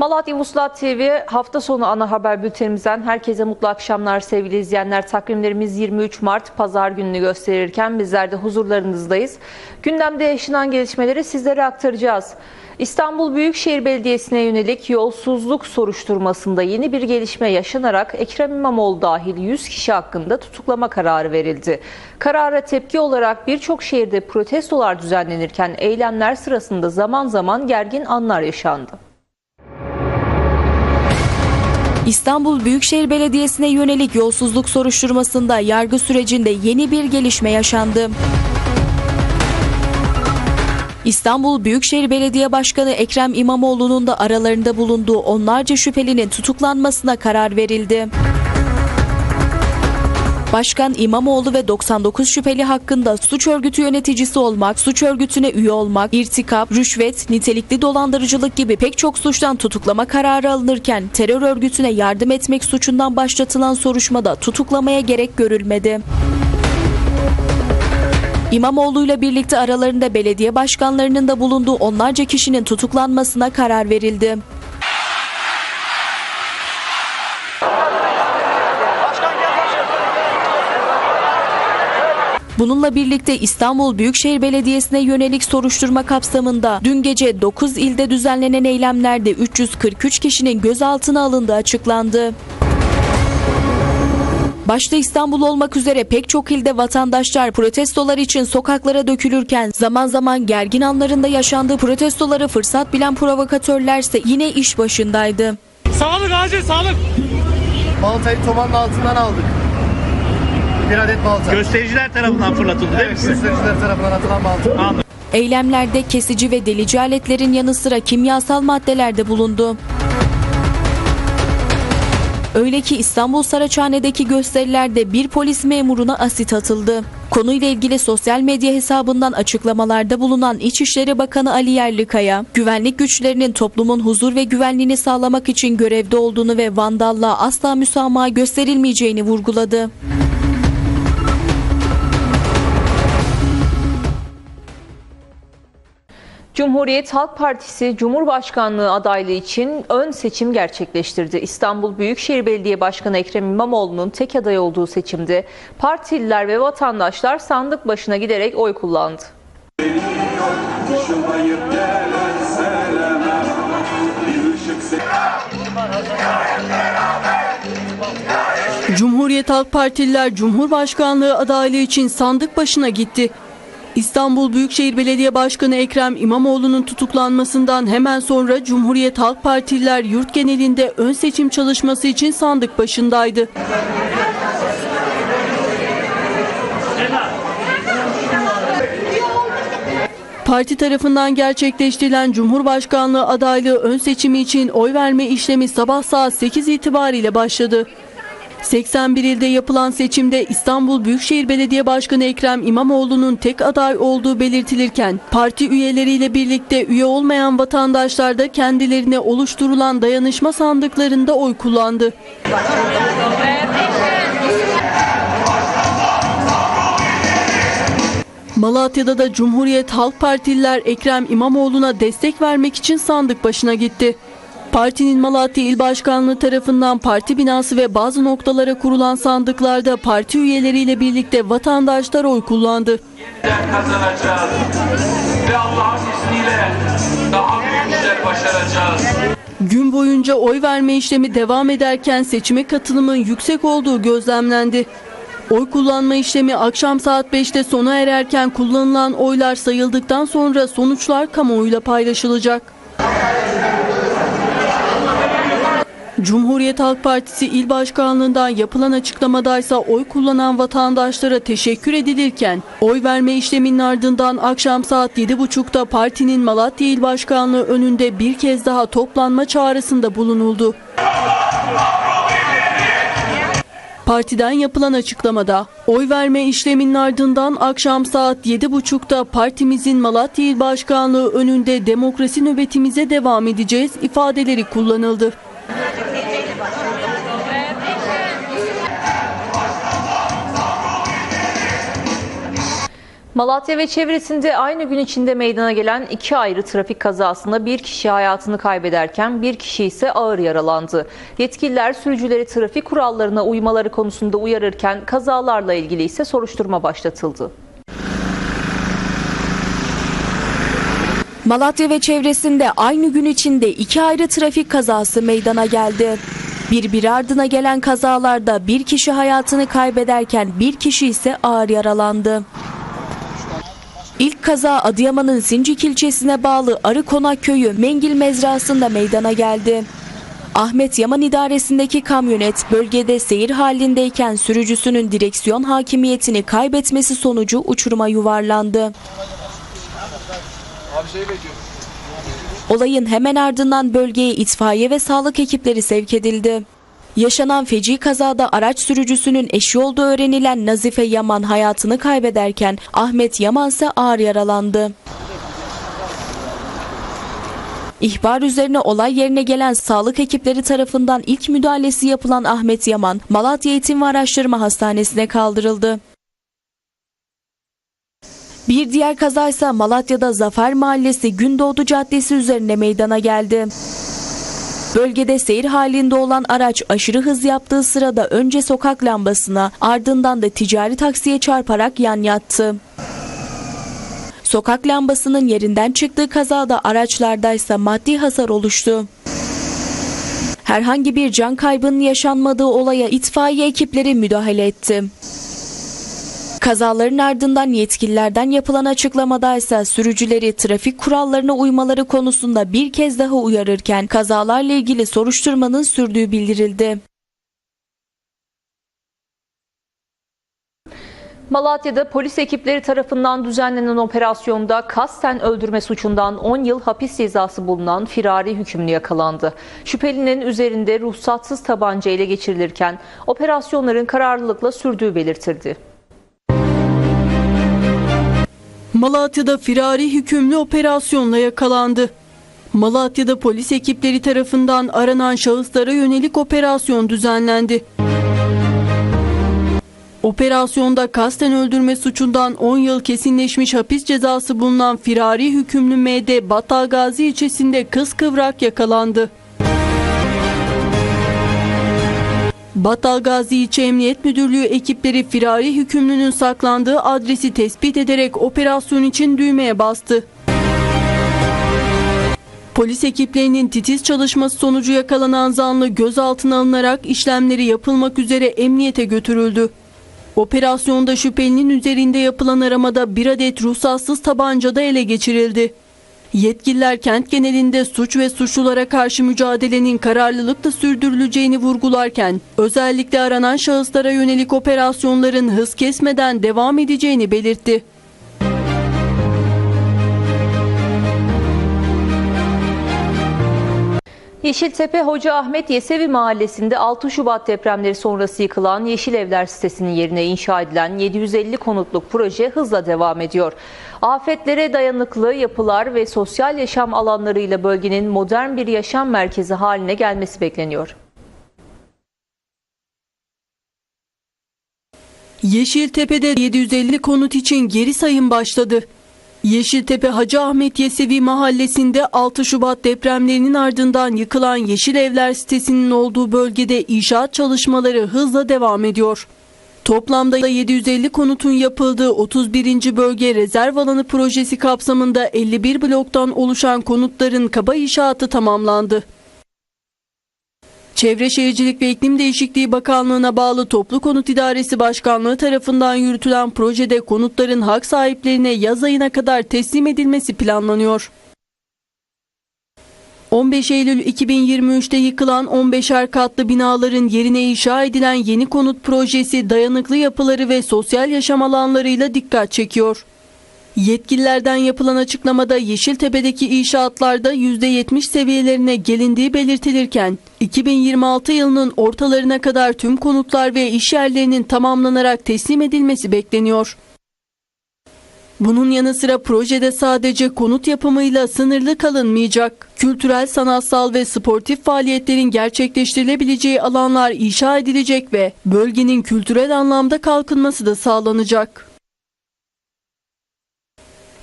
Malatya Vuslat TV hafta sonu ana haber bültenimizden herkese mutlu akşamlar sevgili izleyenler. Takvimlerimiz 23 Mart pazar gününü gösterirken bizler de huzurlarınızdayız. Gündemde yaşanan gelişmeleri sizlere aktaracağız. İstanbul Büyükşehir Belediyesi'ne yönelik yolsuzluk soruşturmasında yeni bir gelişme yaşanarak Ekrem İmamoğlu dahil 100 kişi hakkında tutuklama kararı verildi. Karara tepki olarak birçok şehirde protestolar düzenlenirken eylemler sırasında zaman zaman gergin anlar yaşandı. İstanbul Büyükşehir Belediyesi'ne yönelik yolsuzluk soruşturmasında yargı sürecinde yeni bir gelişme yaşandı. İstanbul Büyükşehir Belediye Başkanı Ekrem İmamoğlu'nun da aralarında bulunduğu onlarca şüphelinin tutuklanmasına karar verildi. Başkan İmamoğlu ve 99 şüpheli hakkında suç örgütü yöneticisi olmak, suç örgütüne üye olmak, irtikap, rüşvet, nitelikli dolandırıcılık gibi pek çok suçtan tutuklama kararı alınırken terör örgütüne yardım etmek suçundan başlatılan soruşmada tutuklamaya gerek görülmedi. İmamoğlu'yla birlikte aralarında belediye başkanlarının da bulunduğu onlarca kişinin tutuklanmasına karar verildi. Bununla birlikte İstanbul Büyükşehir Belediyesi'ne yönelik soruşturma kapsamında dün gece 9 ilde düzenlenen eylemlerde 343 kişinin gözaltına alındığı açıklandı. Başta İstanbul olmak üzere pek çok ilde vatandaşlar protestolar için sokaklara dökülürken zaman zaman gergin anlarında yaşandığı protestoları fırsat bilen provokatörlerse yine iş başındaydı. Sağlık acil sağlık. Baltayı tobanın altından aldık. Bir adet balta. Göstericiler tarafından fırlatıldı değil mi Evet, size? göstericiler tarafından atılan balta. Anladım. Eylemlerde kesici ve delici aletlerin yanı sıra kimyasal maddeler de bulundu. Öyle ki İstanbul Saraçhane'deki gösterilerde bir polis memuruna asit atıldı. Konuyla ilgili sosyal medya hesabından açıklamalarda bulunan İçişleri Bakanı Ali Yerlikaya, güvenlik güçlerinin toplumun huzur ve güvenliğini sağlamak için görevde olduğunu ve vandallığa asla müsamaha gösterilmeyeceğini vurguladı. Cumhuriyet Halk Partisi Cumhurbaşkanlığı adaylığı için ön seçim gerçekleştirdi. İstanbul Büyükşehir Belediye Başkanı Ekrem İmamoğlu'nun tek aday olduğu seçimde partililer ve vatandaşlar sandık başına giderek oy kullandı. Cumhuriyet Halk Partililer Cumhurbaşkanlığı adaylığı için sandık başına gitti. İstanbul Büyükşehir Belediye Başkanı Ekrem İmamoğlu'nun tutuklanmasından hemen sonra Cumhuriyet Halk Partililer yurt genelinde ön seçim çalışması için sandık başındaydı. Parti tarafından gerçekleştirilen Cumhurbaşkanlığı adaylığı ön seçimi için oy verme işlemi sabah saat 8 itibariyle başladı. 81 ilde yapılan seçimde İstanbul Büyükşehir Belediye Başkanı Ekrem İmamoğlu'nun tek aday olduğu belirtilirken parti üyeleriyle birlikte üye olmayan vatandaşlar da kendilerine oluşturulan dayanışma sandıklarında oy kullandı. Malatya'da da Cumhuriyet Halk Partililer Ekrem İmamoğlu'na destek vermek için sandık başına gitti. Partinin Malatya İl Başkanlığı tarafından parti binası ve bazı noktalara kurulan sandıklarda parti üyeleriyle birlikte vatandaşlar oy kullandı. kazanacağız Ve Allah'ın izniyle daha büyük işler başaracağız Gün boyunca oy verme işlemi devam ederken seçime katılımın yüksek olduğu gözlemlendi. Oy kullanma işlemi akşam saat 5'te sona ererken kullanılan oylar sayıldıktan sonra sonuçlar kamuoyuyla paylaşılacak. Cumhuriyet Halk Partisi İl Başkanlığından yapılan açıklamadaysa oy kullanan vatandaşlara teşekkür edilirken oy verme işleminin ardından akşam saat 7.30'da partinin Malatya İl Başkanlığı önünde bir kez daha toplanma çağrısında bulunuldu. Partiden yapılan açıklamada oy verme işleminin ardından akşam saat 7.30'da partimizin Malatya İl Başkanlığı önünde demokrasi nöbetimize devam edeceğiz ifadeleri kullanıldı. Malatya ve çevresinde aynı gün içinde meydana gelen iki ayrı trafik kazasında bir kişi hayatını kaybederken bir kişi ise ağır yaralandı. Yetkililer sürücüleri trafik kurallarına uymaları konusunda uyarırken kazalarla ilgili ise soruşturma başlatıldı. Malatya ve çevresinde aynı gün içinde iki ayrı trafik kazası meydana geldi. Birbiri ardına gelen kazalarda bir kişi hayatını kaybederken bir kişi ise ağır yaralandı. İlk kaza Adıyaman'ın Sincik ilçesine bağlı Arıkonak köyü Mengil mezrasında meydana geldi. Ahmet Yaman idaresindeki kamyonet bölgede seyir halindeyken sürücüsünün direksiyon hakimiyetini kaybetmesi sonucu uçuruma yuvarlandı. Olayın hemen ardından bölgeye itfaiye ve sağlık ekipleri sevk edildi. Yaşanan feci kazada araç sürücüsünün eşi olduğu öğrenilen Nazife Yaman hayatını kaybederken Ahmet Yaman ise ağır yaralandı. İhbar üzerine olay yerine gelen sağlık ekipleri tarafından ilk müdahalesi yapılan Ahmet Yaman, Malatya Eğitim ve Araştırma Hastanesi'ne kaldırıldı. Bir diğer kaza ise Malatya'da Zafer Mahallesi Gündoğdu Caddesi üzerinde meydana geldi. Bölgede seyir halinde olan araç aşırı hız yaptığı sırada önce sokak lambasına ardından da ticari taksiye çarparak yan yattı. Sokak lambasının yerinden çıktığı kazada araçlardaysa maddi hasar oluştu. Herhangi bir can kaybının yaşanmadığı olaya itfaiye ekipleri müdahale etti. Kazaların ardından yetkililerden yapılan açıklamada ise sürücüleri trafik kurallarına uymaları konusunda bir kez daha uyarırken kazalarla ilgili soruşturmanın sürdüğü bildirildi. Malatya'da polis ekipleri tarafından düzenlenen operasyonda kasten öldürme suçundan 10 yıl hapis cezası bulunan firari hükümlü yakalandı. Şüphelinin üzerinde ruhsatsız tabanca ele geçirilirken operasyonların kararlılıkla sürdüğü belirtildi. Malatya'da firari hükümlü operasyonla yakalandı. Malatya'da polis ekipleri tarafından aranan şahıslara yönelik operasyon düzenlendi. Operasyonda kasten öldürme suçundan 10 yıl kesinleşmiş hapis cezası bulunan firari hükümlü MD Battalgazi ilçesinde kız kıvrak yakalandı. Battalgazi İlçe Emniyet Müdürlüğü ekipleri firari hükümlünün saklandığı adresi tespit ederek operasyon için düğmeye bastı. Polis ekiplerinin titiz çalışması sonucu yakalanan zanlı gözaltına alınarak işlemleri yapılmak üzere emniyete götürüldü. Operasyonda şüphelinin üzerinde yapılan aramada bir adet ruhsatsız tabanca da ele geçirildi. Yetkililer kent genelinde suç ve suçlulara karşı mücadelenin kararlılıkla sürdürüleceğini vurgularken özellikle aranan şahıslara yönelik operasyonların hız kesmeden devam edeceğini belirtti. Yeşiltepe Hoca Ahmet Yesevi Mahallesi'nde 6 Şubat depremleri sonrası yıkılan Yeşil Evler sitesinin yerine inşa edilen 750 konutluk proje hızla devam ediyor. Afetlere dayanıklı yapılar ve sosyal yaşam alanlarıyla bölgenin modern bir yaşam merkezi haline gelmesi bekleniyor. Yeşiltepe'de 750 konut için geri sayım başladı. Yeşiltepe Hacı Ahmet Yesevi mahallesinde 6 Şubat depremlerinin ardından yıkılan Yeşil Evler sitesinin olduğu bölgede inşaat çalışmaları hızla devam ediyor. Toplamda 750 konutun yapıldığı 31. bölge rezerv alanı projesi kapsamında 51 bloktan oluşan konutların kaba inşaatı tamamlandı. Çevre Şehircilik ve İklim Değişikliği Bakanlığı'na bağlı Toplu Konut İdaresi Başkanlığı tarafından yürütülen projede konutların hak sahiplerine yaz ayına kadar teslim edilmesi planlanıyor. 15 Eylül 2023'te yıkılan 15'er katlı binaların yerine inşa edilen yeni konut projesi dayanıklı yapıları ve sosyal yaşam alanlarıyla dikkat çekiyor. Yetkililerden yapılan açıklamada Yeşiltepe'deki inşaatlarda %70 seviyelerine gelindiği belirtilirken 2026 yılının ortalarına kadar tüm konutlar ve iş yerlerinin tamamlanarak teslim edilmesi bekleniyor. Bunun yanı sıra projede sadece konut yapımıyla sınırlı kalınmayacak. Kültürel, sanatsal ve sportif faaliyetlerin gerçekleştirilebileceği alanlar inşa edilecek ve bölgenin kültürel anlamda kalkınması da sağlanacak.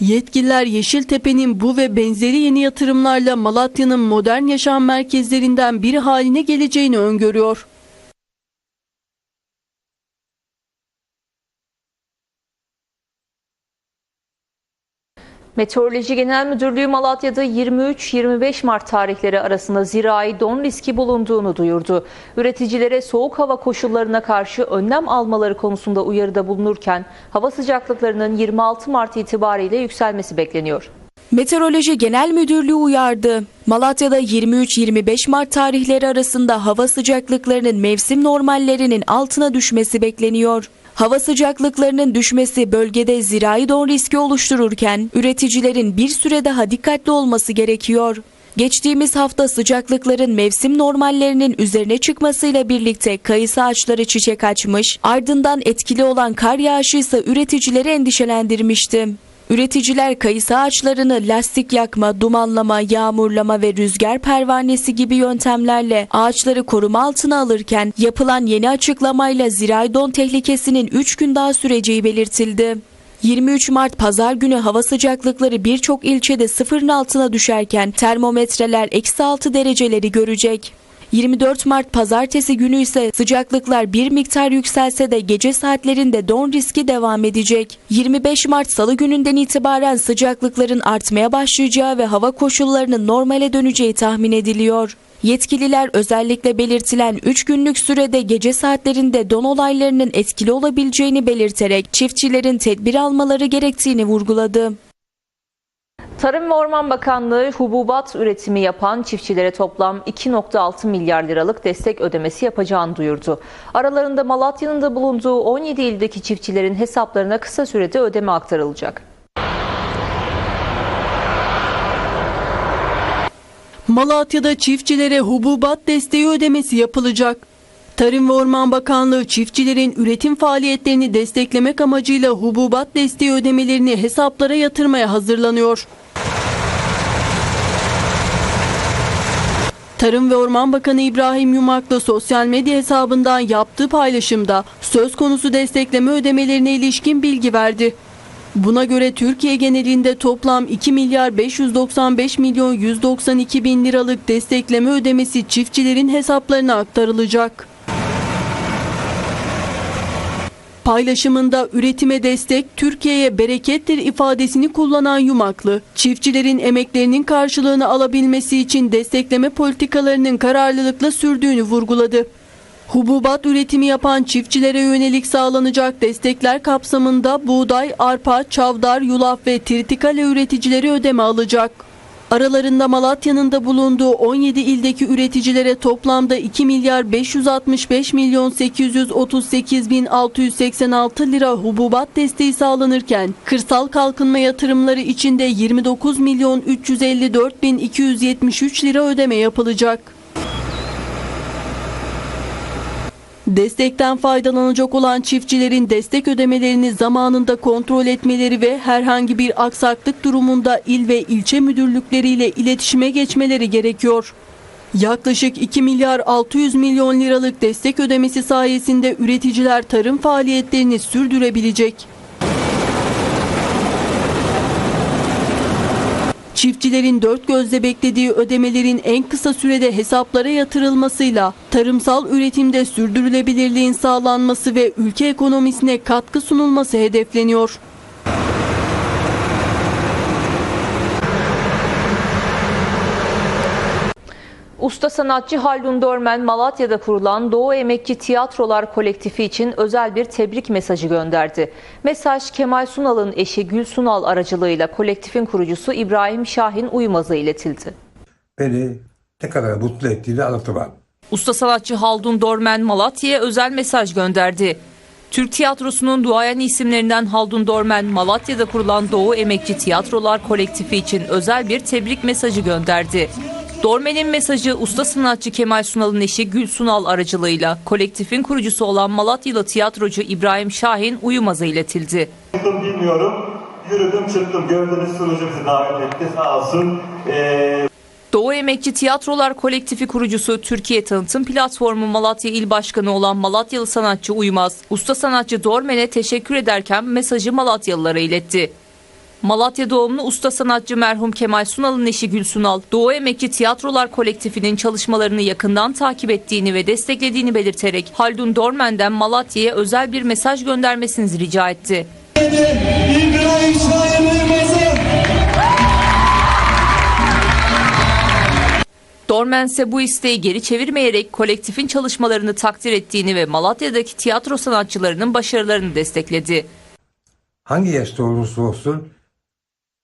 Yetkililer Yeşiltepe'nin bu ve benzeri yeni yatırımlarla Malatya'nın modern yaşam merkezlerinden biri haline geleceğini öngörüyor. Meteoroloji Genel Müdürlüğü Malatya'da 23-25 Mart tarihleri arasında zirai don riski bulunduğunu duyurdu. Üreticilere soğuk hava koşullarına karşı önlem almaları konusunda uyarıda bulunurken hava sıcaklıklarının 26 Mart itibariyle yükselmesi bekleniyor. Meteoroloji Genel Müdürlüğü uyardı. Malatya'da 23-25 Mart tarihleri arasında hava sıcaklıklarının mevsim normallerinin altına düşmesi bekleniyor. Hava sıcaklıklarının düşmesi bölgede zirai don riski oluştururken üreticilerin bir süre daha dikkatli olması gerekiyor. Geçtiğimiz hafta sıcaklıkların mevsim normallerinin üzerine çıkmasıyla birlikte kayısı ağaçları çiçek açmış, ardından etkili olan kar yağışı ise üreticileri endişelendirmişti. Üreticiler kayısı ağaçlarını lastik yakma, dumanlama, yağmurlama ve rüzgar pervanesi gibi yöntemlerle ağaçları koruma altına alırken yapılan yeni açıklamayla zirai don tehlikesinin 3 gün daha süreceği belirtildi. 23 Mart pazar günü hava sıcaklıkları birçok ilçede sıfırın altına düşerken termometreler eksi 6 dereceleri görecek. 24 Mart pazartesi günü ise sıcaklıklar bir miktar yükselse de gece saatlerinde don riski devam edecek. 25 Mart salı gününden itibaren sıcaklıkların artmaya başlayacağı ve hava koşullarının normale döneceği tahmin ediliyor. Yetkililer özellikle belirtilen 3 günlük sürede gece saatlerinde don olaylarının etkili olabileceğini belirterek çiftçilerin tedbir almaları gerektiğini vurguladı. Tarım ve Orman Bakanlığı hububat üretimi yapan çiftçilere toplam 2.6 milyar liralık destek ödemesi yapacağını duyurdu. Aralarında Malatya'nın da bulunduğu 17 ildeki çiftçilerin hesaplarına kısa sürede ödeme aktarılacak. Malatya'da çiftçilere hububat desteği ödemesi yapılacak. Tarım ve Orman Bakanlığı çiftçilerin üretim faaliyetlerini desteklemek amacıyla hububat desteği ödemelerini hesaplara yatırmaya hazırlanıyor. Tarım ve Orman Bakanı İbrahim Yumaklı sosyal medya hesabından yaptığı paylaşımda söz konusu destekleme ödemelerine ilişkin bilgi verdi. Buna göre Türkiye genelinde toplam 2 milyar 595 milyon 192 bin liralık destekleme ödemesi çiftçilerin hesaplarına aktarılacak. Paylaşımında üretime destek Türkiye'ye berekettir ifadesini kullanan Yumaklı, çiftçilerin emeklerinin karşılığını alabilmesi için destekleme politikalarının kararlılıkla sürdüğünü vurguladı. Hububat üretimi yapan çiftçilere yönelik sağlanacak destekler kapsamında buğday, arpa, çavdar, yulaf ve tritikale üreticileri ödeme alacak. Aralarında Malatya'nın da bulunduğu 17 ildeki üreticilere toplamda 2 milyar 565 milyon 838 bin 686 lira hububat desteği sağlanırken kırsal kalkınma yatırımları içinde 29 milyon 354 bin 273 lira ödeme yapılacak. Destekten faydalanacak olan çiftçilerin destek ödemelerini zamanında kontrol etmeleri ve herhangi bir aksaklık durumunda il ve ilçe müdürlükleriyle iletişime geçmeleri gerekiyor. Yaklaşık 2 milyar 600 milyon liralık destek ödemesi sayesinde üreticiler tarım faaliyetlerini sürdürebilecek. Çiftçilerin dört gözle beklediği ödemelerin en kısa sürede hesaplara yatırılmasıyla tarımsal üretimde sürdürülebilirliğin sağlanması ve ülke ekonomisine katkı sunulması hedefleniyor. Usta sanatçı Haldun Dormen Malatya'da kurulan Doğu Emekçi Tiyatrolar Kolektifi için özel bir tebrik mesajı gönderdi. Mesaj Kemal Sunal'ın eşi Gül Sunal aracılığıyla kolektifin kurucusu İbrahim Şahin Uyumaz'a iletildi. beni ne kadar mutlu ettiğini anlatamam. Usta sanatçı Haldun Dormen Malatya'ya özel mesaj gönderdi. Türk tiyatrosunun duayen isimlerinden Haldun Dormen, Malatya'da kurulan Doğu Emekçi Tiyatrolar Kolektifi için özel bir tebrik mesajı gönderdi. Dormen'in mesajı usta sanatçı Kemal Sunal'ın eşi Gül Sunal aracılığıyla kolektifin kurucusu olan Malatyalı tiyatrocu İbrahim Şahin Uyumaz'a iletildi. Bilmiyorum. Yürüdüm çıktım. Gördüğünüz sunucu bizi davet etti sağ olsun. Ee, Doğu Emekçi Tiyatrolar Kolektifi kurucusu Türkiye Tanıtım Platformu Malatya İl Başkanı olan Malatyalı sanatçı Uymaz, usta sanatçı Dormen'e teşekkür ederken mesajı Malatyalılara iletti. Malatya doğumlu usta sanatçı merhum Kemal Sunal'ın eşi Gül Sunal, Doğu Emekçi Tiyatrolar Kolektifinin çalışmalarını yakından takip ettiğini ve desteklediğini belirterek Haldun Dormen'den Malatya'ya özel bir mesaj göndermesini rica etti. Dormen ise bu isteği geri çevirmeyerek kolektifin çalışmalarını takdir ettiğini ve Malatya'daki tiyatro sanatçılarının başarılarını destekledi. Hangi yaşta olursa olsun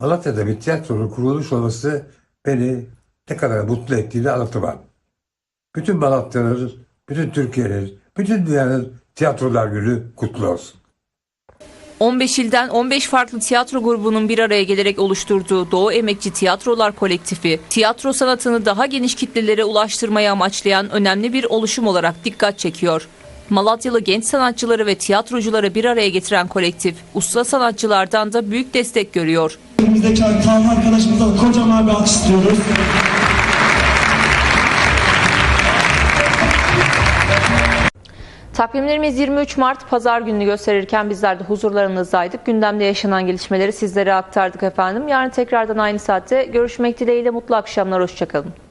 Malatya'da bir tiyatronun kuruluş olması beni ne kadar mutlu ettiğini anlatamam. Bütün Malatya'nın, bütün Türkiye'nin, bütün dünyanın tiyatrolar günü kutlu olsun. 15 ilden 15 farklı tiyatro grubunun bir araya gelerek oluşturduğu Doğu Emekçi Tiyatrolar Kolektifi, tiyatro sanatını daha geniş kitlelere ulaştırmayı amaçlayan önemli bir oluşum olarak dikkat çekiyor. Malatyalı genç sanatçıları ve tiyatrocuları bir araya getiren kolektif, usta sanatçılardan da büyük destek görüyor. Önümüzdeki Kaan arkadaşımıza da kocaman bir alkış istiyoruz. Takvimlerimiz 23 Mart Pazar gününü gösterirken bizler de huzurlarınızdaydık. Gündemde yaşanan gelişmeleri sizlere aktardık efendim. Yarın tekrardan aynı saatte görüşmek dileğiyle mutlu akşamlar, hoşçakalın.